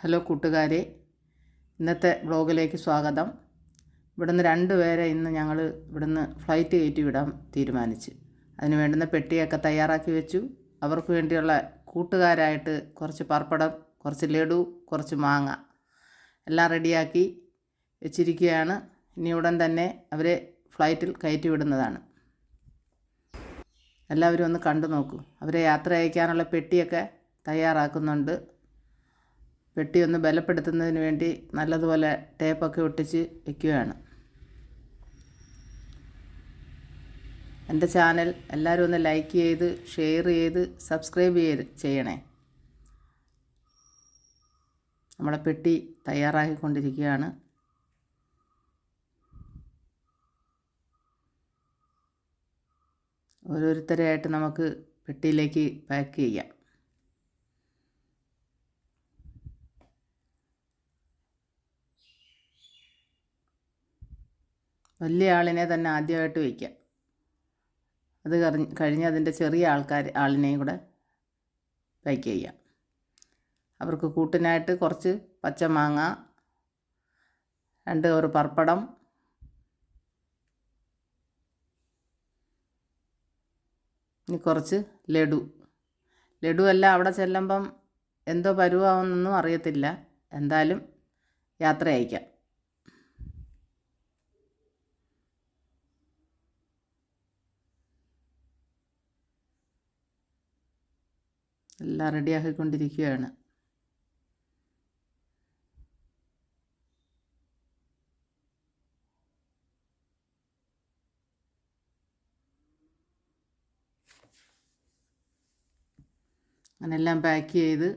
Hello കൂട്ടുകാരെ. ഇന്നത്തെ ബ്ലോഗിലേക്ക് സ്വാഗതം. ഇവിടുന്ന് രണ്ട് പേരെ ഇന്ന് ഞങ്ങൾ ഇവിടുന്ന് ഫ്ലൈറ്റ് കയറ്റി വിടാൻ തീരുമാനിച്ച്. അതിന് വേണ്ടുന്ന പെട്ടിയൊക്കെ തയ്യാറാക്കി വെച്ചു. അവർക്ക് വേണ്ടിയുള്ള കൂട്ടുകാരായിട്ട് കുറച്ച് പർപ്പടം കുറച്ച് ലഡു കുറച്ച് മാങ്ങ എല്ലാം റെഡിയാക്കി വെച്ചിരിക്കുകയാണ്. ഇനി ഉടൻ തന്നെ അവരെ ഫ്ലൈറ്റിൽ കയറ്റി വിടുന്നതാണ്. എല്ലാവരും ഒന്ന് കണ്ടു നോക്കൂ. അവരെ യാത്ര അയക്കാനുള്ള പെട്ടിയൊക്കെ തയ്യാറാക്കുന്നുണ്ട്. പെട്ടി ഒന്ന് ബലപ്പെടുത്തുന്നതിന് വേണ്ടി നല്ലതുപോലെ ടേപ്പൊക്കെ ഒട്ടിച്ച് വയ്ക്കുകയാണ് എന്റെ ചാനൽ എല്ലാവരും ഒന്ന് ലൈക്ക് ചെയ്ത് ഷെയർ ചെയ്ത് സബ്സ്ക്രൈബ് ചെയ്ത് ചെയ്യണേ. നമ്മളെ പെട്ടി തയ്യാറാക്കിക്കൊണ്ടിരിക്കുകയാണ്. ഓരോരുത്തരെയായിട്ട് നമുക്ക് പെട്ടിയിലേക്ക് പാക്ക് ചെയ്യാം. വലിയ ആളിനെ തന്നെ ആദ്യമായിട്ട് വയ്ക്കുക അത് കഴിഞ്ഞ് കഴിഞ്ഞ് അതിന്റെ ചെറിയ ആൾക്കാർ ആളിനെയും കൂടെ പാക്ക് ചെയ്യാം. അവർക്ക് കൂട്ടിനായിട്ട് കുറച്ച് പച്ചമാങ്ങ രണ്ട് ഒരു പർപ്പടം ഇനി കുറച്ച് ലഡു. ലഡു അല്ല അവിടെ ചെല്ലുമ്പം എന്തോ പരുവാകുന്നൊന്നും അറിയത്തില്ല. എന്തായാലും യാത്ര അയക്കാം എല്ലാം റെഡിയാക്കിക്കൊണ്ടിരിക്കുകയാണ്. അങ്ങനെല്ലാം പാക്ക് ചെയ്ത്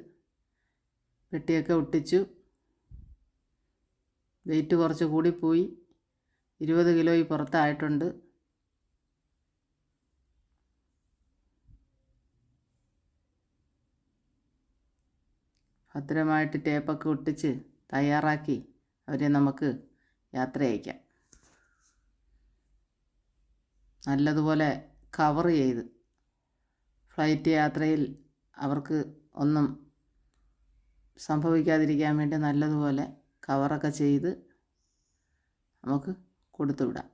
പെട്ടിയൊക്കെ ഒട്ടിച്ചു. വെയിറ്റ് കുറച്ച് കൂടിപ്പോയി ഇരുപത് ഈ പുറത്തായിട്ടുണ്ട്. ഭദ്രമായിട്ട് ടേപ്പൊക്കെ ഒട്ടിച്ച് തയ്യാറാക്കി അവരെ നമുക്ക് യാത്ര അയക്കാം നല്ലതുപോലെ കവർ ചെയ്ത് ഫ്ലൈറ്റ് യാത്രയിൽ അവർക്ക് ഒന്നും സംഭവിക്കാതിരിക്കാൻ വേണ്ടി നല്ലതുപോലെ കവറൊക്കെ ചെയ്ത് നമുക്ക് കൊടുത്തു വിടാം